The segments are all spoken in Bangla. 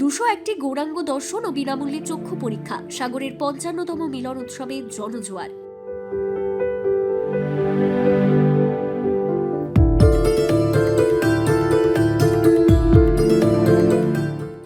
দুশো একটি গৌরাঙ্গ দর্শন ও বিনামূল্যে চক্ষু পরীক্ষা, সাগরের পঞ্চান্নতম মিলন উৎসবে জনজোয়ার।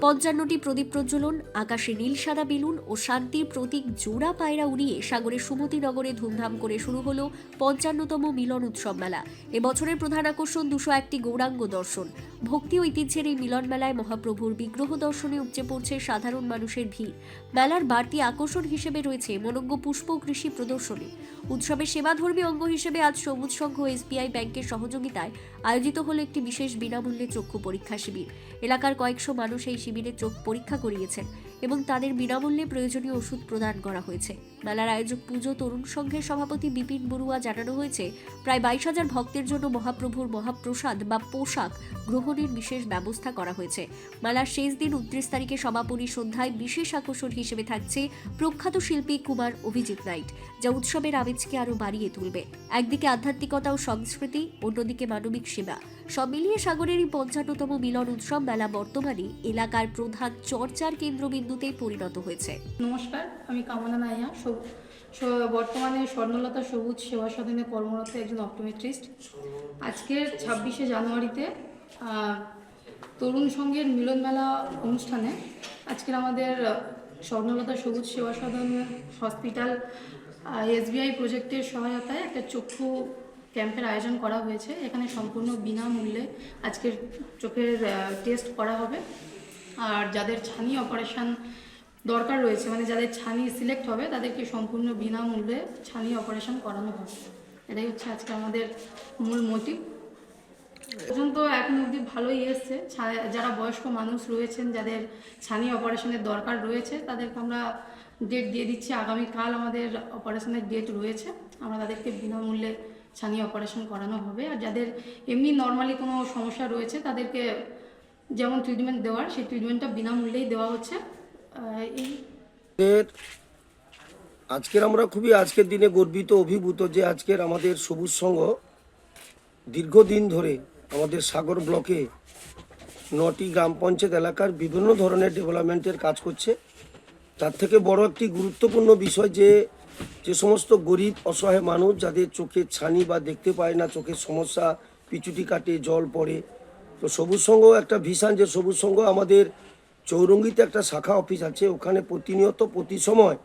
পঞ্চান্নটি প্রদীপ প্রজ্বলন, আকাশে নীল সাদা বেলুন ও শান্তির প্রতীক জোড়া পায়রা উড়িয়ে সাগরের সুমতি নগরে ধুমধাম করে শুরু হলো পঞ্চান্নতম মিলন উৎসব মেলা। এবছরের প্রধান আকর্ষণ দুশো একটি গৌরাঙ্গ দর্শন। ভক্তি ঐতিহ্যের এই মিলন মেলায় মহাপ্রভুর বিগ্রহ দর্শনে উপচে পড়ছে সাধারণ মানুষের ভিড়। মেলার বাড়তি আকর্ষণ হিসেবে রয়েছে মনজ্ঞ পুষ্প কৃষি প্রদর্শনী। উৎসবের সেবাধর্মী অঙ্গ হিসেবে আজ সবুজ সংঘ এসবিআই ব্যাংকের সহযোগিতায় আয়োজিত হলো একটি বিশেষ বিনামূল্যে চক্ষু পরীক্ষা শিবির। এলাকার কয়েকশো মানুষ এই শিবিরে চোখ পরীক্ষা করিয়েছেন। এবং তাদের বিনামূল্যে প্রয়োজনীয় ওষুধ প্রদান করা হয়েছে। মেলার আয়োজক পুজো তরুণ সংঘের সভাপতি বিপিন বড়ুয়া জানানো হয়েছে, প্রায় বাইশ হাজার ভক্তের জন্য মহাপ্রভুর মহাপ্রসাদ বা পোশাক গ্রহণের বিশেষ ব্যবস্থা করা হয়েছে। মেলার শেষ দিন উনত্রিশ তারিখে সমাপনী সন্ধ্যায় বিশেষ আকর্ষণ হিসেবে থাকছে প্রখ্যাত শিল্পী কুমার অভিজিৎ নাইট, যা উৎসবের আমেজকে আরও বাড়িয়ে তুলবে। একদিকে আধ্যাত্মিকতা ও সংস্কৃতি, অন্যদিকে মানবিক সেবা। সব মিলিয়ে সাগরের এই পঞ্চান্নতম মিলন উৎসব মেলা বর্তমানে এলাকার প্রধান চর্চার কেন্দ্রবিন্দুতে পরিণত হয়েছে। নমস্কার, আমি কামনা নাইয়া বর্তমানে স্বর্ণলতা সবুজ সেবা সদনে কর্মরত একজন অপটোমেট্রিস্ট। আজকের ছাব্বিশে জানুয়ারিতে তরুণ সংঘের মিলন মেলা অনুষ্ঠানে আজকের আমাদের স্বর্ণলতা সবুজ সেবা সদন হসপিটাল এসবিআই প্রজেক্টের সহায়তায় একটা চক্ষু ক্যাম্পের আয়োজন করা হয়েছে। এখানে সম্পূর্ণ বিনামূল্যে আজকের চোখের টেস্ট করা হবে। আর যাদের ছানি অপারেশন দরকার রয়েছে মানে যাদের ছানি সিলেক্ট হবে, তাদেরকে সম্পূর্ণ বিনামূল্যে ছানি অপারেশন করানো হবে। এটাই হচ্ছে আজকে আমাদের মূল মোটিভ পর্যন্ত এখন অবধি ভালোই এসছে। যারা বয়স্ক মানুষ রয়েছেন, যাদের ছানি অপারেশনের দরকার রয়েছে, তাদেরকে আমরা ডেট দিয়ে দিচ্ছি। আগামীকাল আমাদের অপারেশনের ডেট রয়েছে। আমরা তাদেরকে বিনামূল্যে ছানি অপারেশন করানো হবে। আর যাদের এমনি নর্মালি কোনো সমস্যা রয়েছে, তাদেরকে যেমন ট্রিটমেন্ট দেওয়ার, সেই ট্রিটমেন্টটা বিনামূল্যেই দেওয়া হচ্ছে। আজকের আমরা খুবই আজকের দিনে গর্বিত, অভিভূত যে আজকের আমাদের সবুজ সংঘ দীর্ঘদিন ধরে আমাদের সাগর ব্লকে নটি গ্রাম পঞ্চায়েত এলাকার বিভিন্ন ধরনের ডেভেলপমেন্টের কাজ করছে। তার থেকে বড় একটি গুরুত্বপূর্ণ বিষয় যে যে সমস্ত গরিব, অসহায় মানুষ যাদের চোখে ছানি বা দেখতে পায় না, চোখের সমস্যা, পিচুটি কাটে, জল পড়ে তো সবুজ সংঘ একটা ভিশন যে সবুজ সংঘ আমাদের চৌরঙ্গিতে একটা শাখা অফিস আছে, ওখানে প্রতিনিয়ত প্রতি সময়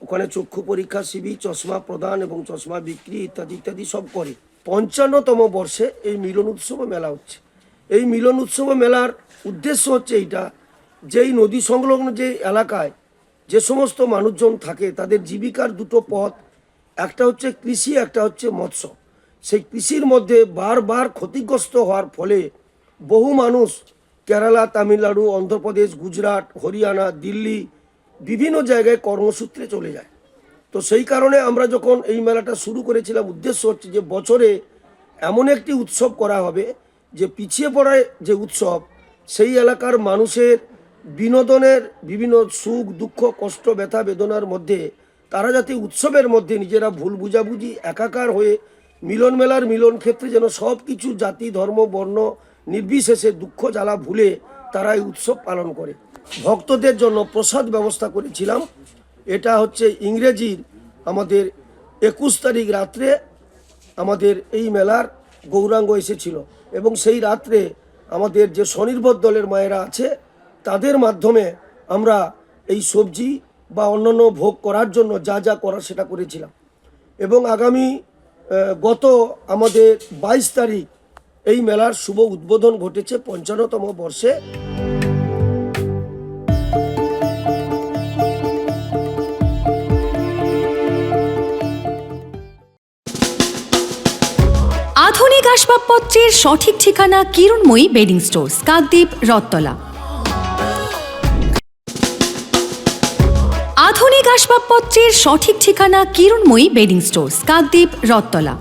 ওখানে চক্ষু পরীক্ষা শিবির চশমা প্রদান এবং চশমা বিক্রি ইত্যাদি ইত্যাদি সব করে। পঞ্চান্নতম বর্ষে এই মিলন উৎসব মেলা হচ্ছে। এই মিলন উৎসব মেলার উদ্দেশ্য হচ্ছে এইটা, যেই নদী সংলগ্ন যে এলাকায় যে সমস্ত মানুষজন থাকে, তাদের জীবিকার দুটো পথ, একটা হচ্ছে কৃষি, একটা হচ্ছে মৎস্য। সেই কৃষির মধ্যে বারবার ক্ষতিগ্রস্ত হওয়ার ফলে বহু মানুষ, কেরালা, তামিলনাড়ু, অন্ধ্রপ্রদেশ, গুজরাট, হরিয়ানা, দিল্লি, বিভিন্ন জায়গায় কর্মসূত্রে চলে যায়। তো সেই কারণে আমরা যখন এই মেলাটা শুরু করেছিলাম, উদ্দেশ্য হচ্ছে যে বছরে এমন একটি উৎসব করা হবে যে পিছিয়ে পড়ায় যে উৎসব, সেই এলাকার মানুষের বিনোদনের বিভিন্ন সুখ, দুঃখ, কষ্ট, ব্যথা, বেদনার মধ্যে, তারা যাতে উৎসবের মধ্যে নিজেরা ভুল বুঝাবুঝি, একাকার হয়ে মিলন মেলার মিলন ক্ষেত্রে যেন সব কিছু জাতি, ধর্ম, বর্ণ নির্বিশেষে দুঃখ জ্বালা ভুলে তারা এই উৎসব পালন করে। ভক্তদের জন্য প্রসাদ ব্যবস্থা করেছিলাম। এটা হচ্ছে ইংরেজির আমাদের একুশ তারিখ রাত্রে আমাদের এই মেলার গৌরাঙ্গ এসেছিল এবং সেই রাত্রে আমাদের যে স্বনির্ভর দলের মায়েরা আছে, তাদের মাধ্যমে আমরা এই সবজি বা অন্যান্য ভোগ করার জন্য যা যা করার সেটা করেছিলাম। এবং আগামী গত আমাদের বাইশ তারিখ এই মেলার শুভ উদ্বোধন ঘটেছে পঞ্চান্নতম বর্ষে। আধুনিক আসবাবপত্রের সঠিক ঠিকানা কিরণময়ী বেডিং স্টোর্স, কাকদ্বীপ রত্তলা আধুনিক আসবাবপত্রের সঠিক ঠিকানা কিরণময়ী বেডিং স্টোর্স, কাকদ্বীপ রত্তলা